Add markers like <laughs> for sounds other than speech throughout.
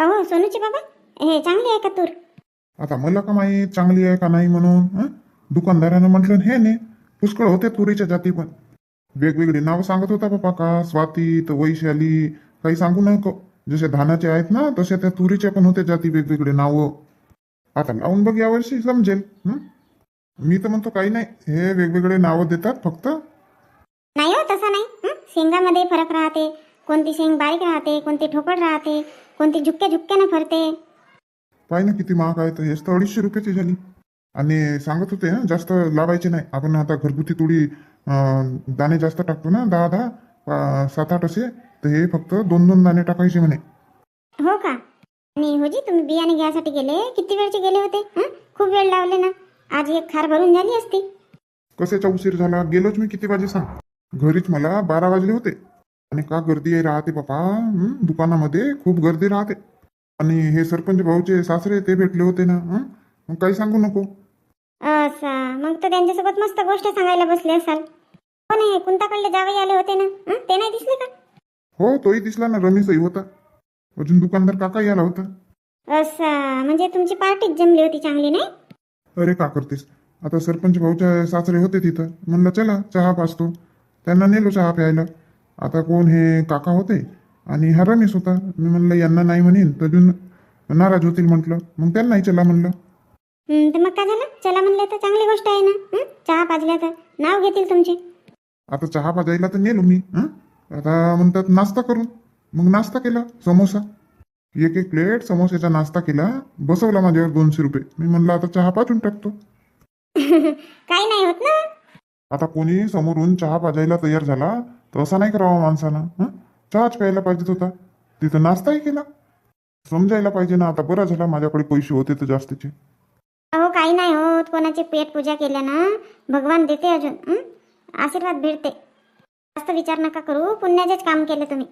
अहो सोनूचे बाबा हे चांगली आहे का तूर आता मला का माहीत चांगली आहे का नाही म्हणून हं? दुकानदारानं म्हटलं हे नाही पुष्कळ होते तुरीच्या जाती पण वेगवेगळी नावं सांगत होता बापा का स्वाती तर वैशाली काही सांगू नको जसे धानाचे आहेत ना तसे त्या तुरीच्या पण होते जाती वेगवेगळे नावं आता लावून बघ यावर्षी समजेल हं? मी तर म्हणतो काही नाही हे वेगवेगळे नावं देतात फक्त नाही हो तसं नाही हं? शेंगामध्ये फरक राहते कोणती शेंग बारीक राहते कोणती ठोकळ राहते कोणती झुक्क्या झुक्क्यानं फरते. पाय ना किती महाग आहे तर हेच तर अडीचशे रुपयाची झाली. आणि सांगत होते हं, जास्त लावायचे नाही. आपण आता घरगुती अं, दाणे जास्त टाकतो ना दहा दहा सात आठ असे तर हे फक्त दोन दोन दाणे टाकायचे म्हणे. हो का? आणि होजी तुम्ही बियाणे घ्यायसाठी गेले? किती वेळचे गेले होते? हं? खूप वेळ लावले ना. आज एक खार भरून झाली असती. कशाचा उशीर झाला? गेलोच मी किती वाजे सांग. घरीच मला बारा वाजले होते. आणि का गर्दी राहते बापा? हं? दुकानामध्ये खूप गर्दी राहते. आणि हे सरपंच भाऊचे सासरे ते भेटले होते ना हं? मग काही सांगू नको. असं? मग तर त्यांच्यासोबत मस्त गोष्ट सांगायला बसले असाल. हो नाही कुंताकडले जावई आले होते ना हं? ते नाही दिसले का? हो तोही दिसला ना रमेशही होता. अजून दुकानदार काकाही आला होता. असं? म्हणजे तुमची पार्टीच जमली होती चांगली नाही? अरे का करतेस? आता सरपंच भाऊच्या सासरे होते तिथं. म्हणलं चला चहा पाचतो त्यांना नेलो चहा प्यायला. आता कोण हे काका होते? आणि हा रमेश होता मी म्हणलं यांना नाही म्हणेन. तर अजून नाराज होतील म्हटलं. मग त्यांनाही चला म्हणलं. हं, तर मग काय झालं? चला म्हणले तर चांगली गोष्ट आहे ना? हं? चहा पाजल्या तर. नाव घेतील तुमचे. आता चहा पाजायला तर नेलो मी. हं? आता म्हणतात नाश्ता करून. मग नाश्ता केला समोसा. एक एक प्लेट समोसाचा नाश्ता केला बसवला माझ्यावर दोनशे रुपये. मी म्हणलं आता चहा पाजून टाकतो. <laughs> काही नाही होत ना. आता कोणी समोरून चहा पाजायला तयार झाला तर असा नाही करावा माणसानं हं? चहाच प्यायला पाहिजेत होता तिथं नाश्ताही केला समजायला पाहिजे ना आता बरं झाला माझ्याकडे पैसे होते तर जास्तीचे अहो काही नाही होत कोणाची पेट पूजा केल्या ना भगवान देते अजून हं? आशीर्वाद भेटते जास्त विचार नका करू पुण्याचेच काम केले तुम्ही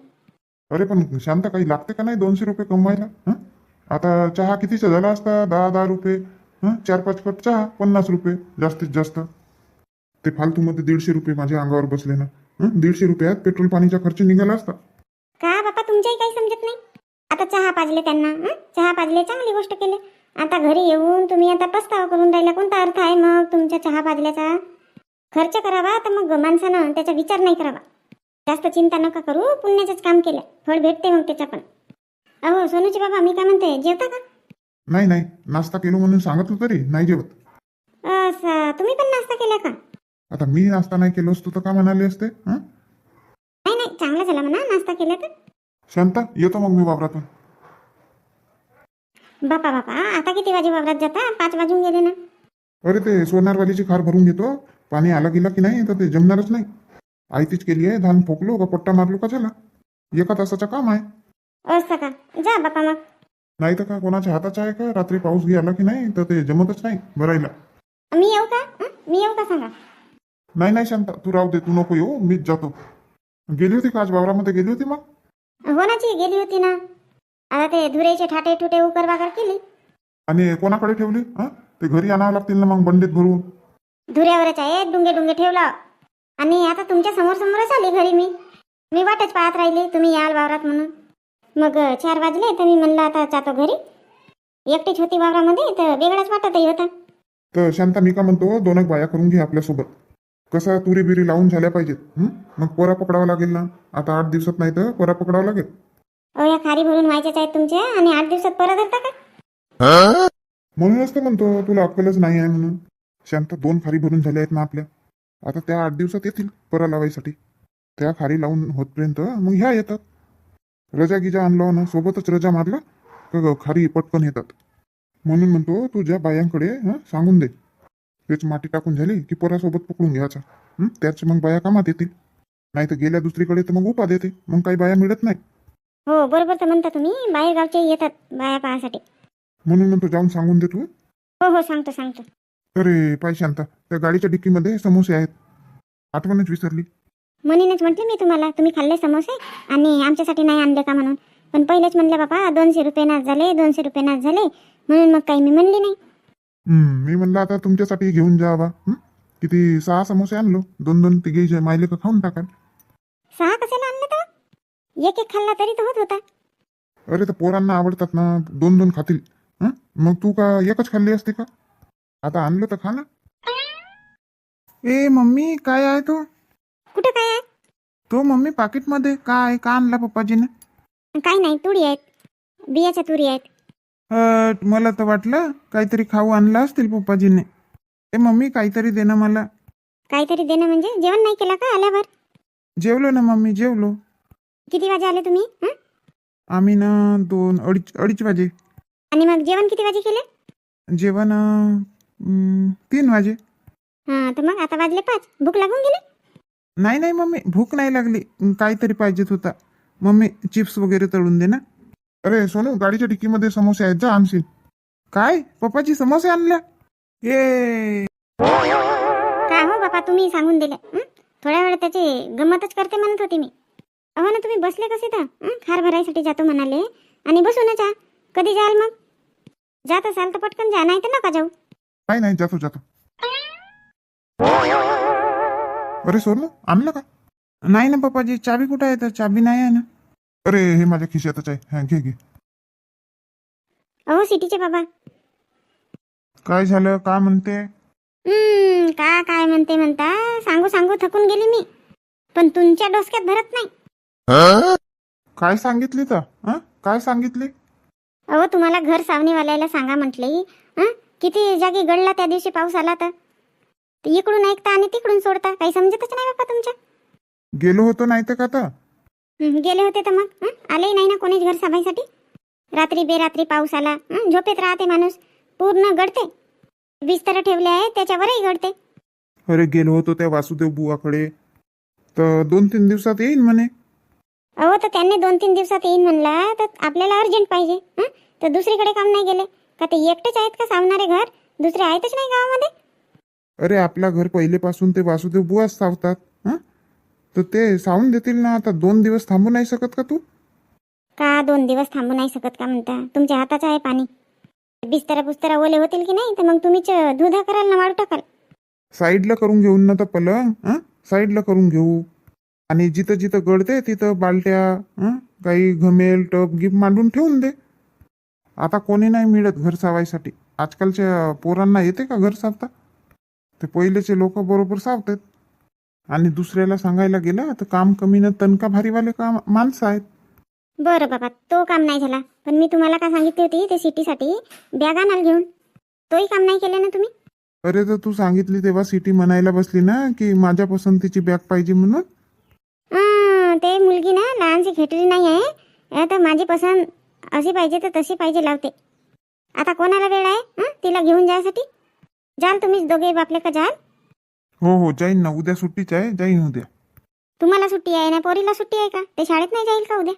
अरे पण शांत काही लागते का नाही दोनशे रुपये कमवायला हं? आता चहा कितीचा झाला असता दहा दहा रुपये हं? चार पाच कप चहा पन्नास रुपये जास्तीत जास्त ते फालतूमध्ये दीडशे रुपये माझ्या अंगावर बसले ना हं? दीडशे रुपयात पेट्रोल पाणीचा खर्च निघाला असता. का बापा तुमच्याही काही समजत नाही? आता चहा पाजले त्यांना हं? चहा पाजले चांगली गोष्ट केली. आता घरी येऊन तुम्ही आता पस्तावा करून राहिला कोणता अर्थ आहे मग तुमच्या चहा पाजल्याचा? खर्च करावा तर मग माणसानं त्याचा विचार नाही करावा. जास्त चिंता नका करू पुण्याचंच काम केलं. फळ भेटते मग त्याचा पण अहो सोनूची बाबा मी काय म्हणते जेवता का? नाही नाही नाश्ता केलो म्हणून सांगितलं तरी नाही जेवत. असं तुम्ही पण नाश्ता केला का? आता मी नाश्ता नाही केलो असतो तर का म्हणाले असते हं? नाही नाही चांगलं झालं म्हणा नाश्ता केला तर. शांता येतो मग मी वावरातून. बापा बापा आता किती वाजे वावरात जाता? पाच वाजून गेले ना. अरे ते सोनारवालीची खार भरून घेतो. पाणी आलं गेलं की नाही तर ते जमणारच नाही. आयतीच केली आहे धान फोकलो का पट्टा मारलो का झाला? एका तासाचं काम आहे. असं का? जा बापा मग. नाही तर का कोणाच्या हाताचं आहे का? रात्री पाऊस घे आला की नाही तर ते जमतच नाही भरायला. मी येऊ का? हं? मी येऊ का सांगा? नाही नाही शांता तू राहू दे तू नको येऊ मीच जातो. गेली होती का आज वावरामध्ये? गेली होती मग? होनाची गेली होती ना. आता ते धुरेचे ठाटे ठुटे उकर वाकर केली. आणि कोणाकडे ठेवली? हा? ते घरी आणावं लागतील ना मग बंडीत भरून. धुऱ्यावरच आहे डुंगे डुंगे ठेवला. आणि आता तुमच्यासमोर समोरच आली घरी मी. मी वाटच पाहत राहिली तुम्ही याल वावरात म्हणून. मग चार वाजले तर मी म्हणलं आता जातो घरी. एकटीच होती वावरामध्ये तर वेगळाच वाटतही होता. तर शांता मी का म्हणतो दोन एक बाया करून घे आपल्यासोबत. कसा तुरी बिरी लावून झाल्या पाहिजेत? हं? मग पोरा पकडावा लागेल ना? आता आठ दिवसात नाही तर पोरा पकडावा लागेल. अहो या खारी भरून व्हायच्याच आहेत तुमच्या आणि आठ दिवसात परत येता का? म्हणूनच तर म्हणतो तुला अक्कलच नाही आहे म्हणून. शांत दोन खारी भरून झाल्या आहेत ना आपल्या. आता त्या आठ दिवसात येतील परा लावायसाठी. त्या खारी लावून होतपर्यंत मग ह्या येतात. रजा गिजा आणलो ना सोबतच रजा मारला का ग खारी पटकन येतात. म्हणून म्हणतो तुझ्या बायांकडे हं, सांगून दे. तेच माती टाकून झाली की पोरासोबत पकडून घ्यायचा? त्याच मग बाया कामात येतील. नाही तर गेल्या दुसरीकडे तर मग उपा देते मग काही बाया मिळत नाही. हो बरोबर तर म्हणता तुम्ही. बाहेर गावचे येतात बाया पाहासाठी. म्हणून म्हणतो जाऊन सांगून दे तू हो? हो सांगतो सांगतो. अरे पाय शांता. त्या गाडीच्या डिक्कीमध्ये समोसे आहेत. आठवणच विसरली. म्हणूनच म्हटले मी तुम्हाला तुम्ही खाल्ले समोसे आणि आमच्यासाठी नाही आणले का म्हणून. पण पहिलेच म्हणले बाबा दोनशे रुपये नाच झाले दोनशे रुपये नाच झाले. म्हणून मग काही मी म्हणली नाही. हम्म, मी म्हणलं आता तुमच्यासाठी घेऊन जा बा हं? किती सहा समोसे आणलो. दोन दोन तिघे मायले का खाऊन टाकाल. सहा कशाला आणलं तर एक एक खाल्ला तरी तर होत होता. अरे तर पोरांना आवडतात ना दोन दोन खातील. हं? मग तू का एकच खाल्ली असते का? आता आणलं तर खा ना. ए मम्मी काय आहे तो? कुठं काय आहे? तो मम्मी पाकिटमध्ये. काय का आणला पप्पाजीने? काय नाही तुरी आहेत. बियाच्या तुरी आहेत. अ, मला तर वाटलं काहीतरी खाऊ आणला असतील पप्पाजीने. ए मम्मी काहीतरी दे ना मला. काहीतरी देणं म्हणजे? जेवण नाही केलं का आल्यावर? जेवलो ना मम्मी जेवलो. किती वाजे आले तुम्ही? हं? आम्ही ना दोन अडीच अडीच वाजे. आणि मग जेवण किती वाजे केले? जेवण अं, तीन वाजे. हां तर मग आता वाजले पाच. भूक लागून गेली? नाही नाही मम्मी भूक नाही लागली. अं, काहीतरी पाहिजेत होता. मम्मी चिप्स वगैरे तळून दे ना. अरे सोनू गाडीच्या डिक्कीमध्ये समोसे आहेत जा आणशील. काय? पप्पाची समोसे आणल्या? ये. का हो बापा तुम्ही सांगून दिले. हं? थोड्या वेळ त्याची गंमतच करते म्हणत होती मी. अहो ना तुम्ही बसले कसे तर? हं? खार भरायसाठी जातो म्हणाले. आणि बसूनच जा कधी जाल मग? जात असाल तर पटकन जा नाही तर नका जाऊ. नाही नाही जातो जातो. अरे सोनू आणलं का? नाही ना पप्पाजी चाबी कुठं आहे? तर चाबी नाही आहे ना. अरे हे माझ्या खिशातच आहे. हा घे घे. अहो सिटीचे बाबा. काय झालं? का म्हणते? हम्म का काय म्हणते म्हणता? सांगू सांगू थकून गेली मी. पण तुमच्या डोसक्यात धरत नाही. काय सांगितली तर? हं? काय सांगितली? अहो तुम्हाला घर सावनीवाल्याला सांगा म्हटले. हं? किती जागी गळला त्या दिवशी पाऊस आला तर? ते इकडून ऐकता आणि तिकडून सोडता. काही समजतच नाही बापा तुमच्या. गेलो होतो नाही तर का तर? गेले होते तर मग? आलेही नाही ना कोणीच घर साभायसाठी रात्री बेरात्री पाऊस आला? झोपेत राहते माणूस. पूर्ण गळते. बिस्तर ठेवले आहे त्याच्यावरही गळते. अरे गेलो होतो त्या वासुदेव बुवाकडे. तर दोन तीन दिवसात येईन म्हणे. अहो तर त्यांनी दोन तीन दिवसात येईन म्हणला तर आपल्याला अर्जंट पाहिजे? तर दुसरीकडे काम नाही गेले. का ते एकटेच आहेत का सावणारे घर? दुसरे आहेतच नाही गावामध्ये? अरे आपल्या घर पहिलेपासून ते वासुदेव बुवाच सावतात? तर ते सावून देतील ना आता दोन दिवस थांबू नाही शकत का तू? का दोन दिवस थांबू नाही शकत का म्हणता? तुमच्या हाताचं आहे पाणी. बिस्तरा पुस्तरा ओले होतील की नाही? तर मग तुम्हीच दुधा कराल ना वाळू टाकाल. साईडला करून घेऊन ना तर पलंग हं? साईडला करून घेऊ. आणि जिथं जिथं गळते तिथं बालट्या हं? काही घमेल टप गिप मांडून ठेवून दे. आता कोणी नाही मिळत घर सावायसाठी. आजकालच्या पोरांना येते का घर सावता? ते पहिलेचे लोक बरोबर सावतात. आणि दुसऱ्याला सांगायला गेलं तर काम कमी न तनका भारीवाले काम माणसं आहेत. बरं बाबा तो काम नाही झाला. पण मी तुम्हाला काय सांगितली होती ते सिटीसाठी? बॅग आणाल घेऊन. तोही काम नाही केलं ना तुम्ही? अरे तर तू सांगितली तेव्हा सिटी म्हणायला बसली ना की माझ्या पसंतीची बॅग पाहिजे म्हणून? ते मुलगी ना लहानशी खेटली नाही आहे. आता माझी पसंत अशी पाहिजे तर तशी पाहिजे लावते. आता कोणाला वेळ आहे? हं? तिला घेऊन जायसाठी? जाल तुम्हीच दोघे बापले का जाल. हो हो जाईन ना. उद्या सुट्टीच आहे. जाईन उद्या. तुम्हाला सुट्टी आहे ना? पोरीला सुट्टी आहे का? ते शाळेत नाही जाईल का उद्या?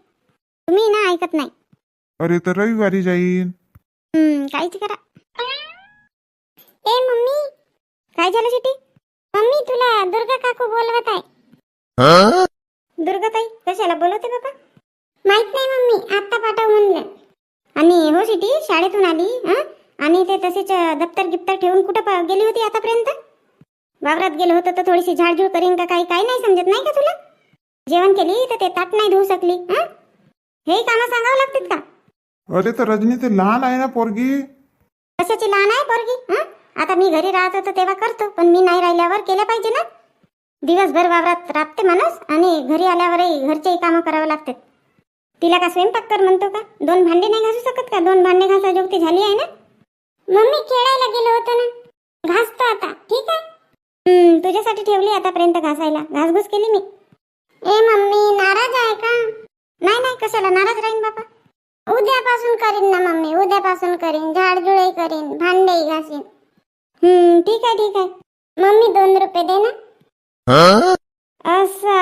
तुम्ही ना ऐकत नाही. अरे तर रविवारी जाईन. हम्म काहीच करा. ए मम्मी! काय झालं सिटी मम्मी तुला दुर्गा काकू बोलवत आहे. दुर्गा ताई कशाला बोलवते बाबा? माहीत नाही मम्मी आत्ता पाठव म्हणलं. आणि हो सिटी शाळेतून आली हं? आणि ते तसेच अं, दप्तर गिप्तर ठेवून कुठं प- गेली होती आतापर्यंत? वावरात गेलो होतं तर थोडीशी झाडझूड करीन का काही काही नाही समजत नाही का तुला? जेवण केली तर ते ताट नाही धुवू शकली हं? हे कामं सांगावं लागतात का? अरे तर रजनी ते लहान आहे ना पोरगी? कशाची लहान आहे पोरगी हं? आता मी घरी राहत होतो तेव्हा करतो पण मी नाही राहिल्यावर केलं पाहिजे ना? दिवसभर वावरात राबते माणूस आणि घरी आल्यावरही घरचेही कामं करावं लागतात. तिला का स्वयंपाक कर म्हणतो का? दोन भांडे नाही घासू शकत का? दोन भांडे घासा जोगती झाली आहे ना? मम्मी खेळायला गेलो होतो ना. घासतो आता ठीक आहे? तुझ्यासाठी ठेवली आतापर्यंत घासायला. घासघूस केली मी. ए मम्मी नाराज आहे का? नाही नाही कशाला? नाराज राहीन बाबा उद्यापासून करीन ना मम्मी. उद्यापासून करीन. झाडझुडही करीन. भांडेही घासीन. हम्म ठीक आहे ठीक आहे. मम्मी दोन रुपये दे ना. असा.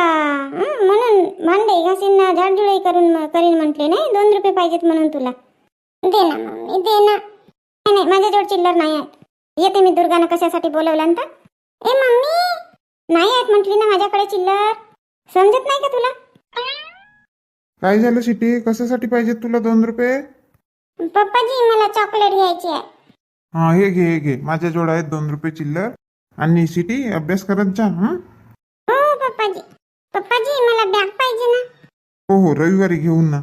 म्हणून भांडे घासीन ना झाडझुडही करून करीन म्हटले नाही? दोन रुपये पाहिजेत म्हणून तुला. दे ना मम्मी दे ना. नाही नाही माझ्याजवळ चिल्लर नाही आहेत येते मी दुर्गानं कशासाठी बोलवलं तर? ए मम्मी! नाही आहेत म्हटली ना माझ्याकडे चिल्लर. समजत नाही का तुला? काय झालं सिटी? कशासाठी पाहिजे तुला दोन रुपये? पप्पाजी मला चॉकलेट घ्यायची आहे. हा हे घे हे घे. माझ्याजवळ आहेत दोन रुपये चिल्लर. आणि सिटी अभ्यास करत जा हा? हो पप्पाजी. पप्पाजी मला बॅग पाहिजे ना. हो हो रविवारी घेऊन ना.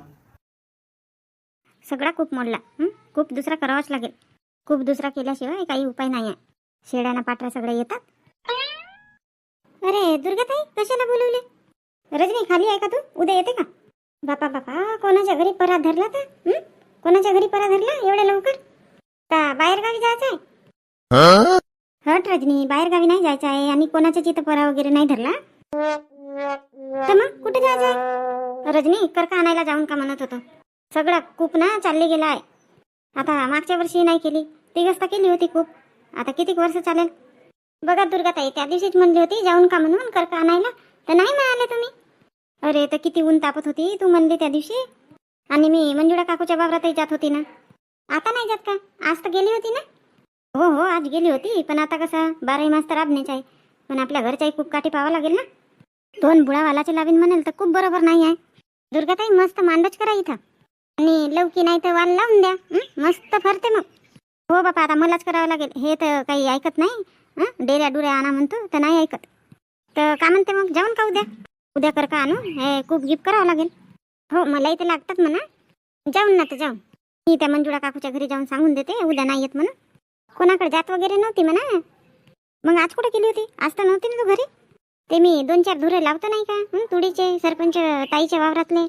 सगळा कूप मोडला हं? कूप दुसरा करावाच लागेल. कूप दुसरा केल्याशिवाय काही उपाय नाही आहे शेळ्याना पाठऱ्या सगळ्या येतात. अरे दुर्गाताई कशाला बोलवले? रजनी खाली आहे का तू? उद्या येते का? बापा बापा कोणाच्या घरी परा धरला तर? कोणाच्या घरी परा धरला एवढ्या लवकर? का बाहेर गावी जायचं आहे हट रजनी बाहेर गावी नाही जायचं आहे आणि कोणाच्या चित्र परा वगैरे नाही धरला? तर मग कुठे जायचं आहे रजनी करका आणायला जाऊन का म्हणत होतो? सगळा कूप ना चालली गेला आहे. आता मागच्या वर्षी नाही केली तिघच तर केली होती खूप. आता किती वर्ष चालेल? बघा दुर्गाताई त्या दिवशीच म्हणली होती जाऊन का म्हणून? करका आणायला तर नाही म्हणाले तुम्ही. अरे तर किती ऊन तापत होती तू म्हणली त्या दिवशी. आणि मी मंजुळा काकूच्या वावरातही जात होती ना. आता नाही जात का? आज तर गेली होती ना? हो हो आज गेली होती पण आता कसं बाराही मास तर आबनेच आहे. पण आपल्या घरच्याही खूप काठी पाहावं लागेल ना? दोन बुळावालाचे लावीन म्हणाल तर खूप बरोबर नाही आहे. दुर्गाताई मस्त मांडच करा इथं. आणि लवकी नाही तर वाल लावून द्या. मस्त फरते मग. हो बापा आता मलाच करावं लागेल. हे तर काही ऐकत नाही. डेऱ्या डुऱ्या आणा म्हणतो तर नाही ऐकत. तर का म्हणते मग जाऊन का उद्या? उद्या कर का आणू? हे खूप गिफ्ट करावं लागेल. हो मला इथे लागतात म्हणा. जाऊन ना तर जाऊन. मी त्या मंजुळा काकूच्या घरी जाऊन सांगून देते उद्या नाही येत म्हणून. कोणाकडे जात वगैरे नव्हती म्हणा. मग आज कुठे केली होती? आज तर नव्हती ना तू घरी? ते मी दोन चार धुरे लावतो नाही का? तुडीचे सरपंच ताईच्या वावरातले.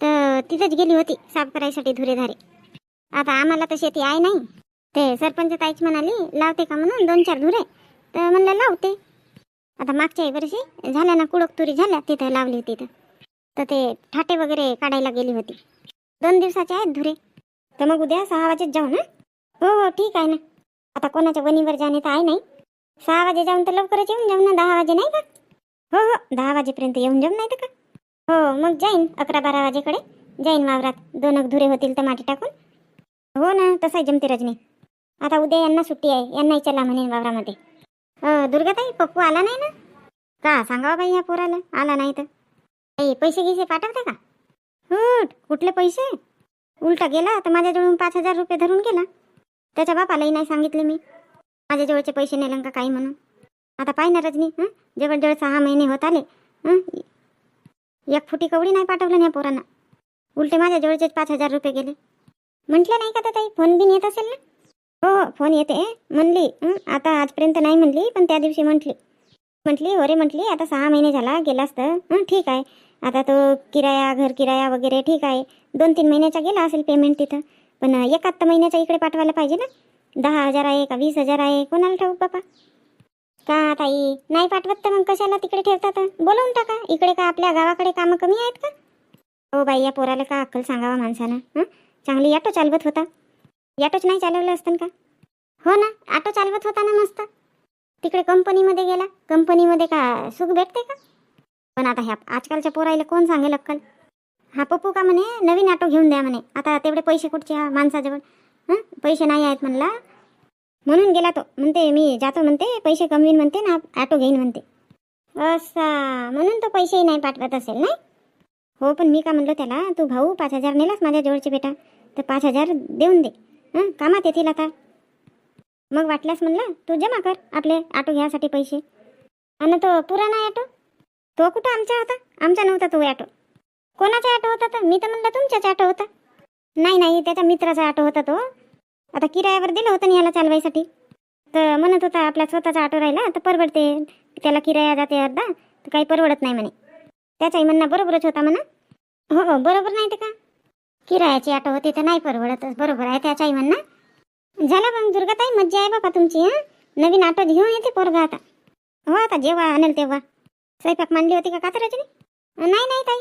तर तिथंच गेली होती साफ करायसाठी धुरेधारे. आता आम्हाला तर शेती आहे नाही. ते सरपंच ताईच म्हणाली लावते का म्हणून दोन चार धुरे. तर म्हणलं लावते. आता मागच्या वर्षी झाल्या ना कुडक तुरी झाल्या तिथं लावली होती तर ते ठाटे वगैरे काढायला गेली होती. दोन दिवसाचे आहेत धुरे. तर मग उद्या सहा वाजेत जाऊ ना? हो हो ठीक आहे ना. आता कोणाच्या वणीवर जाणे तर आहे नाही. सहा वाजे जाऊन तर लवकरच येऊन जाऊ ना दहा वाजे नाही का? हो हो दहा वाजेपर्यंत येऊन जाऊ नाही तर का? हो मग जाईन अकरा बारा वाजेकडे. जाईन वावरात. दोन धुरे होतील तर माटी टाकून. हो ना तसाही जमते रजनी. आता उद्या यांना सुट्टी आहे. यांनाही चला म्हणेन वावरामध्ये. दुर्गाताई पप्पू आला नाही ना? का? सांगावा बाई या पोराला. आला नाही तर. काही पैसे गिसे पाठवते का? हो कुठले पैसे? उलटा गेला तर माझ्याजवळून पाच हजार रुपये धरून गेला. त्याच्या बापालाही नाही सांगितले मी. माझ्याजवळचे पैसे नेलं का काही म्हणून. आता पाय ना रजनी हं? जवळजवळ सहा महिने होत आले. हं? एक फुटी कवडी नाही पाठवलं ना पोरांना. उलटे माझ्या जवळचेच पाच हजार रुपये गेले. म्हटलं नाही का तर ताई फोन बिन येत असेल ना? हो हो फोन येते म्हणली आता आजपर्यंत नाही म्हणली पण त्या दिवशी म्हटली. म्हटली हो रे म्हटली आता सहा महिने झाला गेला असतं ठीक आहे. आता तो किराया घर किराया वगैरे ठीक आहे. दोन तीन महिन्याचा गेला असेल पेमेंट तिथं. पण एकात तर महिन्याचा इकडे पाठवायला पाहिजे ना. दहा हजार आहे का वीस हजार आहे? कोणाला ठाऊक बापा का ताई? नाही पाठवत तर मग कशाला तिकडे ठेवतात बोलवून टाका. इकडे का आपल्या गावाकडे कामं कमी आहेत का? हो बाई या पोराला का अक्कल सांगावा माणसानं हं? चांगली ऑटो चालवत होता. ऑटोच नाही चालवलं असतं का? हो ना ऑटो चालवत होता ना मस्त. तिकडे कंपनीमध्ये गेला. कंपनीमध्ये का सुख भेटते का? पण आता ह्या आजकालच्या पोराईला कोण सांगेल अक्कल? हा पप्पू का म्हणे नवीन ऑटो घेऊन द्या म्हणे. आता तेवढे पैसे कुठचे हा माणसाजवळ? हं? पैसे नाही आहेत म्हणला. म्हणून गेला तो. म्हणते मी जातो म्हणते पैसे कमवीन म्हणते ना ऑटो घेईन म्हणते. असा म्हणून तो पैसेही नाही पाठवत असेल नाही? हो पण मी का म्हणलं त्याला तू भाऊ पाच हजार नेलास माझ्या जवळचे बेटा तर पाच हजार देऊन दे. हं कामात येतील आता. मग वाटल्यास म्हणलं तू जमा कर आपले ऑटो घ्यायसाठी पैसे. आणि तो पुराणा ऑटो तो कुठं आमचा होता? आमचा नव्हता तो ऑटो कोणाचा ऑटो होता तर? मी तर म्हणलं तुमच्याच ऑटो होता. नाही नाही त्याच्या मित्राचा ऑटो होता तो. आता किरायावर दिलं होतं ना याला चालवायसाठी. तर म्हणत होता आपला स्वतःचा ऑटो राहिला तर परवडते. त्याला किराया जाते अर्धा तर काही परवडत नाही म्हणे. त्याचाही म्हणणं बरोबरच होता म्हणा. हो हो बरोबर नाही ते का? किरायाची ऑटो होती तर नाही परवडतच. बरोबर आहे त्याचाही म्हणणं. झालं मग दुर्गाताई मज्जा आहे बापा तुमची हां? नवीन ऑटो घेऊन येते पोरगा आता. हो आता जेव्हा आणेल तेव्हा. स्वयंपाक मांडली होती का कातराची नाही नाही ताई.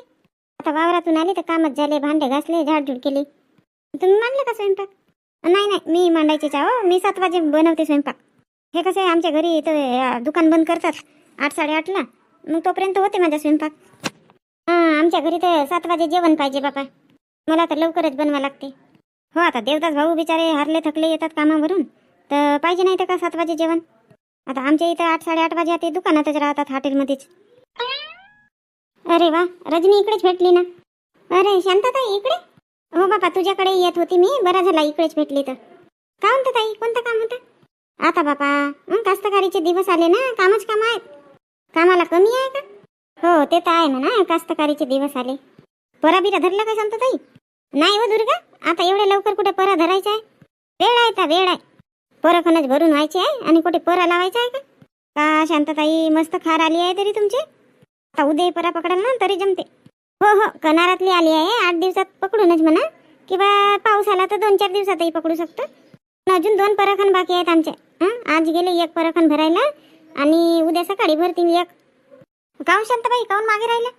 आता वावरातून आली तर कामच झाले भांडे घासले झाडझूड केली. तुम्ही मांडलं का स्वयंपाक? नाही नाही मी मांडायचे चाहो मी सात वाजे बनवते स्वयंपाक. हे कसं आहे आमच्या घरी इथं दुकान बंद करतात. आठ साडेआठला मग तोपर्यंत होते माझा स्वयंपाक. हां आमच्या घरी तर सात वाजे जेवण पाहिजे बापा. मला तर लवकरच बनवा लागते. हो आता देवदास भाऊ बिचारे हारले थकले येतात कामावरून. तर पाहिजे नाही तर का सात वाजे जेवण? आता आमच्या इथं आठ साडेआठ वाजे ते दुकानातच राहतात हॉटेलमध्येच. अरे वा रजनी इकडेच भेटली ना? अरे शांतताई इकडे? हो बापा तुझ्याकडे येत होती मी बरा झाला इकडेच भेटली तर. का म्हणतं ताई? कोणतं काम होतं? आता बापा मग कास्तकारीचे दिवस आले ना कामच काम आहेत. कामाला कमी आहे का? हो ते तर आहे म्हणा कास्तकारीचे दिवस आले. पराबिरा धरला काय सांगतो ताई नाही हो दुर्गा आता एवढ्या लवकर कुठे परा धरायचा आहे? वेळ आहे का वेळ आहे. परखनच भरून व्हायची आहे आणि कुठे परा लावायचा आहे का? का शांतताई मस्त खार आली आहे तरी तुमची? आता उद्या परा पकडाल ना तरी जमते. हो हो कनारातली आली आहे आठ दिवसात पकडूनच म्हणा. किंवा पाऊस आला तर दोन चार दिवसातही पकडू शकतो. पण अजून दोन परखण बाकी आहेत आमचे. आज गेले एक परखन भरायला आणि उद्या सकाळी भरतील एक. काऊन शांतबाई काऊन मागे राहिला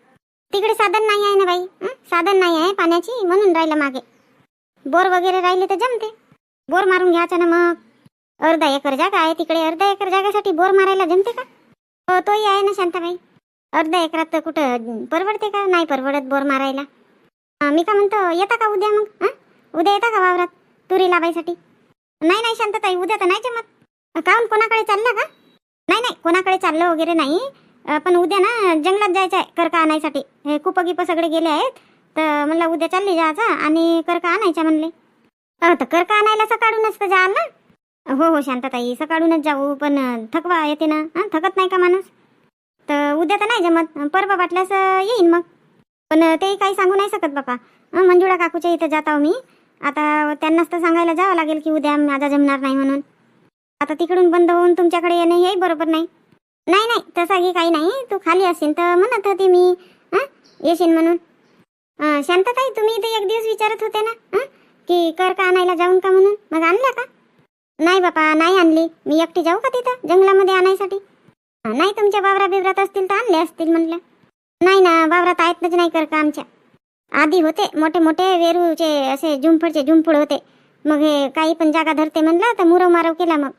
तिकडे साधन नाही आहे ना बाई हं? साधन नाही आहे पाण्याची म्हणून राहिलं मागे. बोर वगैरे राहिले तर जमते. बोर मारून घ्यायचा ना मग. अर्धा एकर जागा आहे तिकडे अर्धा एकर जागासाठी बोर मारायला जमते का? हो तोही आहे ना शांताबाई. अर्धा एकरात तर कुठं परवडते का? नाही परवडत बोर मारायला. अं, मी का म्हणतो येता का उद्या मग? हं? उद्या येता का वावरात तुरी लावायसाठी? नाही नाही शांतताई उद्या तर नाही जमत. काऊन? कोणाकडे चालला का? नाही नाही कोणाकडे चाललं वगैरे नाही. पण उद्या ना जंगलात जायचं आहे करका आणायसाठी. हे कुपं गिपं सगळे गेले आहेत. तर म्हणलं उद्या चालले जायचं आणि करका आणायच्या म्हणले. तर करका आणायला सकाळूनच तर जाल ना. हो हो शांतताई सकाळूनच जाऊ पण थकवा येते ना. हां थकत नाही का माणूस? तर उद्या तर नाही जमत. परवा वाटल्यास येईन मग. पण तेही ते काही सांगू नाही शकत बापा. मंजुळा काकूच्या इथं जात आहो मी. आता त्यांनाच तर सांगायला जावं लागेल की उद्या माझा जमणार नाही म्हणून. आता तिकडून बंद होऊन तुमच्याकडे येणं हेही बरोबर नाही. नाही नाही तसा की काही नाही. तू खाली असेल तर म्हणत होती मी. हं? येशील म्हणून. शांतताई तुम्ही इथे एक दिवस विचारत होते ना? की कर का आणायला जाऊन का म्हणून? मग आणला का? नाही बापा नाही आणली. मी एकटी जाऊ का तिथं जंगलामध्ये आणायसाठी? नाही तुमच्या वावरा बिवरात असतील तर आणले असतील म्हटलं नाही ना वावरात आहेतच नाही कर का आमच्या? आधी होते मोठे मोठे वेरूचे असे झुंफडचे झुंफड होते. मग हे काही पण जागा धरते म्हणलं तर मुरव मारव केला मग.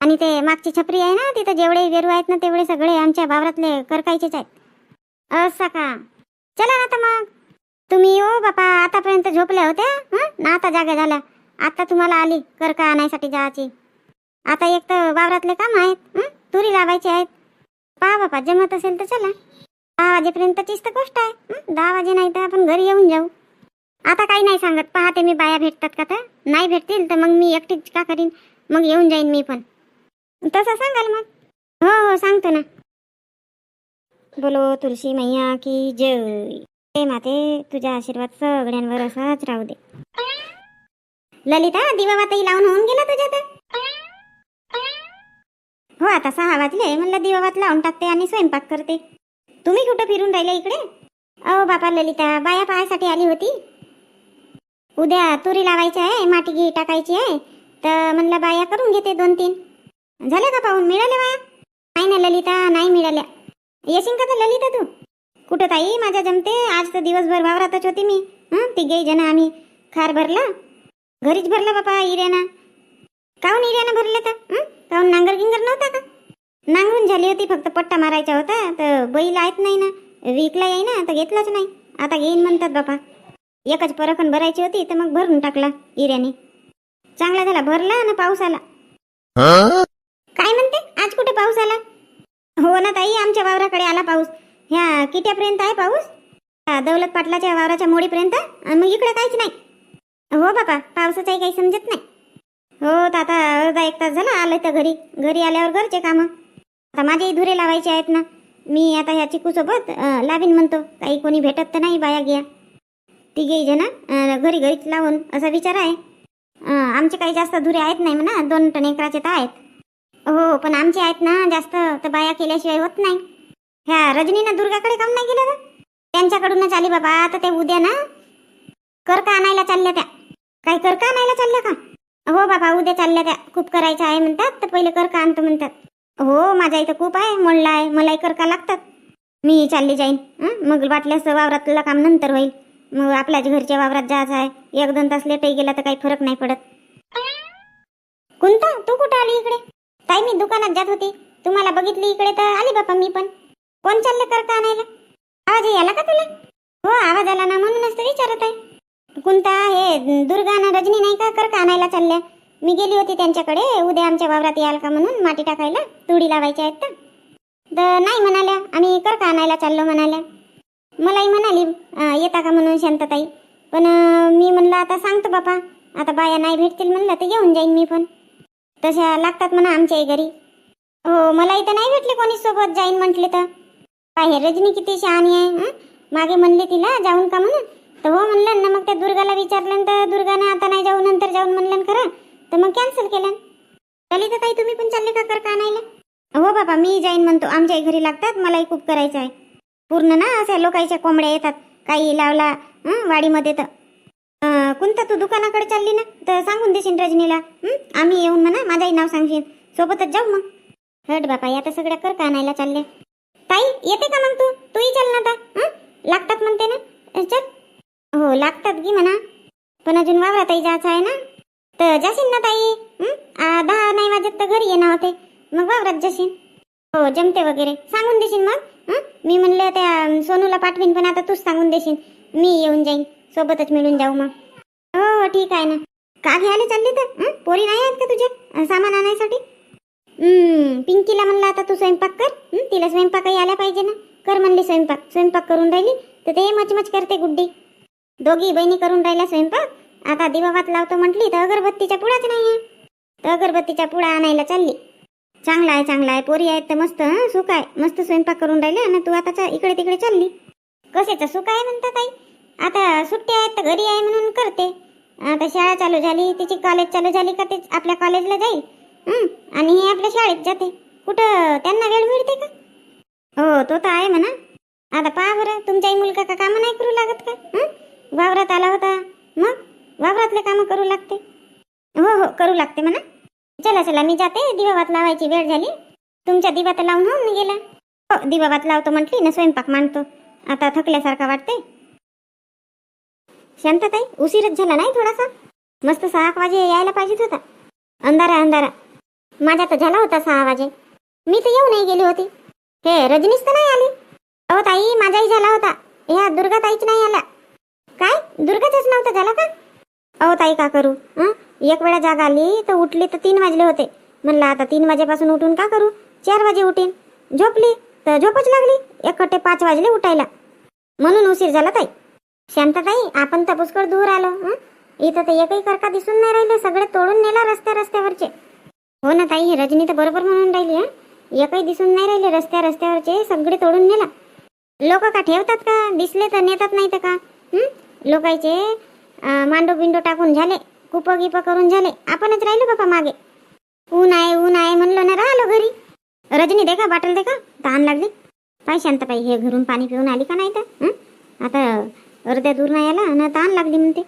आणि ते मागची छपरी आहे ना तिथं जेवढे वेरू आहेत ना तेवढे सगळे आमच्या वावरातले करकायचेच आहेत. असं का? चला ना तर मग. तुम्ही ओ बापा आतापर्यंत झोपल्या होत्या ना आता जागा झाल्या. आता तुम्हाला आली करका आणायसाठी जायची. आता एक तर वावरातले काम आहेत तुरी लावायची आहेत. पहा बापा जमत असेल तर चला. दहा वाजेपर्यंतचीच तर गोष्ट आहे दहा वाजे नाही तर आपण घरी येऊन जाऊ. आता काही नाही सांगत पाहते मी बाया भेटतात का तर. नाही भेटतील तर मग मी एकटीच का करीन? मग येऊन जाईन मी पण. तसं सांगाल मग. हो हो सांगतो ना. बोलो तुलसी मैया की जय. ते माते तुझा आशीर्वाद सगळ्यांवर असाच राहू दे. ललिता दिवाबातही लावून होऊन गेला तुझ्या तर. हो आता सहा वाजले. म्हणलं दिवाबात लावून टाकते आणि स्वयंपाक करते. तुम्ही कुठं फिरून राहिले इकडे? अहो बापा ललिता बाया पाहायसाठी आली होती. उद्या तुरी लावायची आहे माटी घी टाकायची आहे. तर म्हणलं बाया करून घेते दोन तीन झाले का पाहून? मिळाले बाया? नाही ना ललिता नाही मिळाल्या. येशील का तर ललिता तू? कुठं ताई? माझ्या जमते. आज तर दिवसभर वावरातच होती मी. हं? तिघही जण आम्ही खार भरला. घरीच भरला बापा इऱ्याना. काहून इऱ्यानं भरले तर? काहून नांगर गिंगर नव्हता का? नांगरून झाली होती. फक्त पट्टा मारायचा होता. तर बैल आहेत नाही ना. विकला येई ना तर घेतलाच नाही. आता घेईन म्हणतात बापा. एकच परखण भरायची होती तर मग भरून टाकला इऱ्याने. चांगला झाला. भरला ना पाऊस आला काय म्हणते आज कुठे पाऊस आला हो ना ताई आमच्या वावराकडे आला पाऊस. ह्या किट्यापर्यंत आहे पाऊस? दौलत पाटलाच्या वावराच्या मोडीपर्यंत? मग इकडे काहीच नाही. हो बापा पावसाचाही काही समजत नाही. हो तर आता अर्धा एक तास झाला आलं तर घरी. घरी आल्यावर घरचे कामं. आता माझे धुरे लावायचे आहेत ना. मी आता ह्या चिकूसोबत लावीन म्हणतो. काही कोणी भेटत तर नाही बाया घ्या तिघेही जण घरी घरीच लावून असा विचार आहे. आमचे काही जास्त धुरे आहेत नाही म्हणा. दोन टन एकराचे तर आहेत. हो पण आमचे आहेत ना जास्त. तर बाया केल्याशिवाय होत नाही. ह्या रजनीनं दुर्गाकडे काम नाही केलं का? त्यांच्याकडूनच आली बाबा आता ते उद्या ना कर का आणायला चालल्या त्या. काही करका आणायला चालल्या का? हो बाबा उद्या चालल्या त्या. खूप करायचं आहे म्हणतात तर पहिले कर का आणतो म्हणतात. हो माझ्या इथं खूप आहे मोडला आहे मलाही कर का लागतात. मी चालली जाईन. मग वाटल्यास वावरातलं काम नंतर होईल. मग आपल्याच घरच्या वावरात जायचं आहे. एक दोन तास लेटही गेला तर काही फरक नाही पडत. कोणता तू कुठं आली इकडे? ताई मी दुकानात जात होती. तुम्हाला बघितली इकडे तर आली बापा मी पण. कोण चाललं करता आणायला आवाज याला का तुला? हो आवाज आला ना म्हणूनच तर विचारत आहे. कोणता हे दुर्गा ना रजनी नाही का करका आणायला चालल्या? मी गेली होती त्यांच्याकडे उद्या आमच्या वावरात याल का म्हणून माती टाकायला तुडी लावायच्या आहेत तर. तर नाही म्हणाल्या आम्ही करका आणायला चाललो म्हणाल्या. मलाही म्हणाली येता का म्हणून शांतताई? पण मी म्हणलं आता सांगतो बापा आता बाया नाही भेटतील म्हणलं तर येऊन जाईन मी पण. तशा लागतात म्हणा आमच्याही घरी. हो मलाही तर नाही भेटले कोणी सोबत जाईन म्हटले तर. हे रजनी किती शहाणी आहे मागे म्हणले तिला जाऊन का म्हणून? तर हो म्हणलं ना मग त्या दुर्गाला विचारलं तर दुर्गानं आता नाही जाऊ नंतर जाऊन म्हणलं ना खरं. तर मग कॅन्सल केलं ललिता ताई तुम्ही पण चालले का कर का आणायला हो बाबा मी जाईन म्हणतो. आमच्याही घरी लागतात मलाही खूप करायचं आहे. पूर्ण ना अशा लोकांच्या कोंबड्या येतात. काही लावला वाडीमध्ये तर. कोणता तू दुकानाकडे चालली ना? तर सांगून देशील रजनीला. आम्ही येऊन म्हणा माझंही नाव सांगशील. सोबतच जाऊ मग. हट बापा आता सगळ्या कर का आणायला चालले ताई येते का मग तू? तूही चल ना आता. लागतात म्हणते ना? चल. हो लागतात की म्हणा. पण अजून वावरातही जायचं आहे ना? तर जाशील ना ताई? दहा नाही वाजत तर घरी येणार होते. मग वावरात जाशील. हो जमते वगैरे. सांगून देशील मग? मी म्हणलं त्या सोनूला पाठवीन पण आता तूच सांगून देशील. मी येऊन जाईन. सोबतच मिळून जाऊ मग. हो ठीक आहे ना. का घ्यायला चालली तर? पोरी नाही आहेत का तुझ्या? सामान आणायसाठी? पिंकीला म्हणलं आता तू स्वयंपाक कर. तिला स्वयंपाकही आला पाहिजे ना. कर म्हणली स्वयंपाक. स्वयंपाक करून राहिली तर ते मचमच करते गुड्डी. दोघी बहिणी करून राहिल्या स्वयंपाक. आता दिवावात लावतो म्हटली तर अगरबत्तीच्या पुढाच नाही आहे तर अगरबत्तीच्या पुडा आणायला चालली. चांगला आहे चांगला आहे पोरी आहेत तर मस्त हं सुख आहे. मस्त स्वयंपाक करून राहिले आणि तू आता इकडे तिकडे चालली. कशाचं सुख आहे म्हणतात ताई? आता सुट्ट्या आहेत तर घरी आहे म्हणून करते. आता शाळा चालू झाली तिची कॉलेज चालू झाली का ते आपल्या कॉलेजला जाईल? आणि हे आपल्या शाळेत जाते. कुठं त्यांना वेळ मिळते का? हो तो तर आहे म्हणा. आता पहा बरं तुमचाही मुलगा का कामं नाही करू लागत का? वावरात आला होता. मग? वावरातले कामं करू लागते. हो हो करू लागते म्हणा. चला चला मी जाते. दिवाबात लावायची वेळ झाली. तुमच्या दिवात लावून होऊन गेला. हो दिवाबात लावतो म्हटली ना स्वयंपाक मांडतो. आता थकल्यासारखा वाटते. शांतताई उशीरच झाला नाही थोडासा? मस्त सहा एक वाजे यायला पाहिजेत होता. अंधारा अंधारा. माझा तर झाला होता सहा वाजे. मी तर येऊ नाही गेली होती. हे रजनीच तर नाही आली? अहो ताई माझाही झाला होता. ह्या दुर्गा ताईच नाही आला काय? दुर्गाचाच नव्हता झाला का? अहो ताई का करू? हं? एक वेळा जाग आली तर उठली तर तीन वाजले होते. म्हणलं आता तीन वाजेपासून उठून का करू? चार वाजे उठेन. झोपली तर झोपच लागली. एकटे पाच वाजले उठायला. म्हणून उशीर झाला ताई. शांतताई आपण तर पुष्कळ दूर आलो. हं? इथं तर एकही करका दिसून नाही राहिले. सगळे तोडून नेला रस्त्या रस्त्यावरचे. हो ना ताई रजनी तर बरोबर म्हणून राहिली हं? एकही दिसून नाही राहिले रस्त्या रस्त्यावरचे सगळे तोडून नेला. लोक का ठेवतात का? दिसले तर नेतात नाही तर का? लोकायचे लोकांचे मांडो बिंडो टाकून झाले कुप गिप करून झाले. आपणच राहिलो बापा मागे. ऊन आहे ऊन आहे म्हणलं ना राहिलो घरी. रजनी दे का बाटल दे का तहान लागली. पाय शांत पाई हे घरून पाणी पिऊन आली का नाही तर? आता अर्ध्या दूर नाही आला ना तहान लागली म्हणते.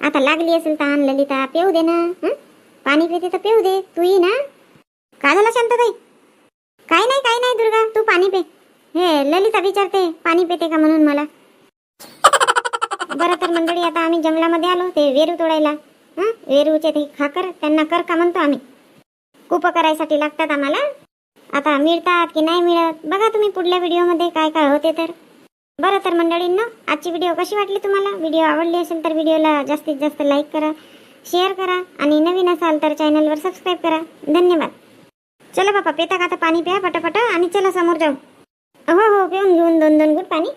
आता लागली असेल तहान ललिता पिऊ दे ना पाणी पिते तर पिऊ दे तू ये ना. काय झालं शांतताई? काय नाही काय नाही दुर्गा तू पाणी पे. हे ललिता विचारते पाणी पिते का म्हणून मला? बरं तर मंडळी आता आम्ही जंगलामध्ये आलो ते वेरू तोडायला. हं? वेरूचे ते खाकर त्यांना कर का म्हणतो आम्ही? कुप करायसाठी लागतात आम्हाला. आता मिळतात की नाही मिळत? बघा तुम्ही पुढल्या व्हिडिओमध्ये काय काय होते तर. बरं तर मंडळींना आजची व्हिडिओ कशी वाटली तुम्हाला? व्हिडिओ आवडली असेल तर व्हिडिओला जास्तीत जास्त लाईक करा. शेअर करा आणि नवीन असाल तर चॅनलवर सबस्क्राईब करा. धन्यवाद. चला बापा पेता का आता पाणी प्या पटापटा आणि चला समोर जाऊ. हो हो पिऊन घेऊन दोन दोन गुट पाणी.